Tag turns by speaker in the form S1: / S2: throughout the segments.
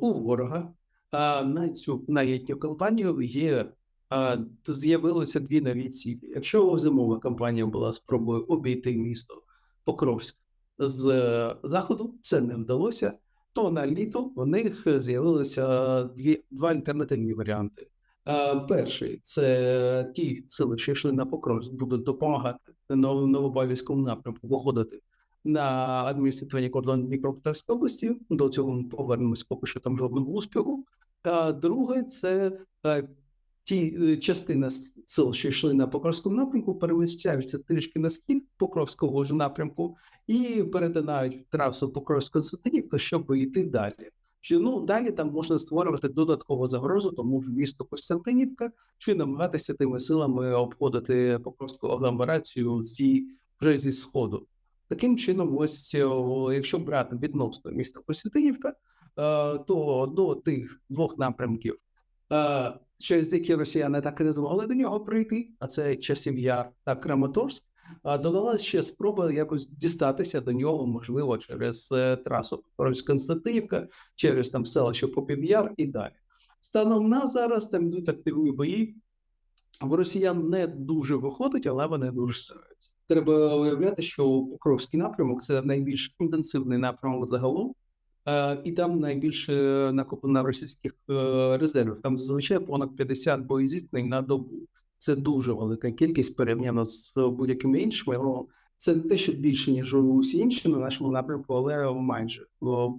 S1: у ворога на цю на їхню кампанію є з'явилося дві нові цілі. Якщо зимова кампанія була спробою обійти місто Покровськ з е, заходу, це не вдалося. То на літо у них з'явилися дві два альтернативні варіанти. Перший це ті сили, що йшли на Покровськ, будуть допомагати на Новобавівському напрямку виходити на адміністративні кордони Дніпропетровської області. До цього ми повернемось поки що там жодного успіху. А друге, це е, ті е, частина сил, що йшли на Покровському напрямку, переміщаються трішки на схід Покровського ж напрямку і перетинають трасу Покровськ-Константинівка, щоб йти далі. Чи ну далі там можна створювати додаткову загрозу, тому що місто Костянтинівка, чи намагатися тими силами обходити Покровську агломерацію зі вже зі сходу. Таким чином, ось якщо брати відносно міста Костянтинівка, е, то до тих двох напрямків, е, через які росіяни так і не змогли до нього прийти, а це часів Яр та Краматорськ, а додалась ще спроба якось дістатися до нього, можливо, через е, трасу Покровськ-Константинівка, через там селище Попів'яр і далі. Станом на зараз там йдуть активні бої. В росіян не дуже виходить, але вони дуже стараються. Треба уявляти, що Покровський напрямок це найбільш інтенсивний напрямок загалом, е, і там найбільше накоплено російських е, резервів. Там зазвичай понад 50 боєзіткнень на добу. Це дуже велика кількість порівняно з будь-якими іншими. Це не те, що більше, ніж усі інші на нашому напрямку, але майже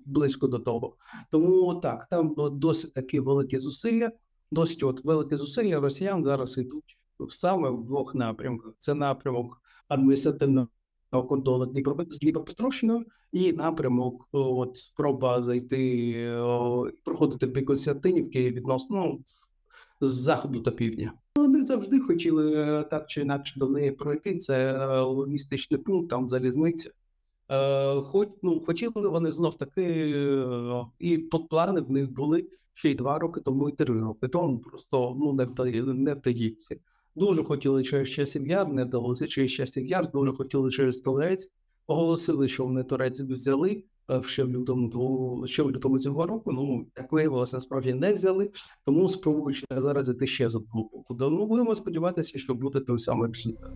S1: близько до того. Тому так, там досить такі великі зусилля, досить от великі зусилля росіян зараз йдуть саме в двох напрямках. Це напрямок адміністративного кордону Дніпро з Дніпропетровщиною і напрямок от спроба зайти, о, проходити бік відносно ну, з, заходу до півдня. Вони завжди хотіли е, так чи інакше до неї пройти. Це е, логістичний пункт, там залізниця. Е, Хоч ну хотіли вони знов таки, е, і плани в них були ще й два роки тому, і три роки тому. Просто ну не вдає, не вдається. Дуже хотіли через часів яр, не вдалося через часів яр, дуже хотіли через Толець. Оголосили, що вони Турець взяли е, ще в лютому ще в лютому цього року. Ну як виявилося, насправді не взяли. Тому спробуючи зараз іти ще з одного боку. Ну будемо сподіватися, що буде той самий результат.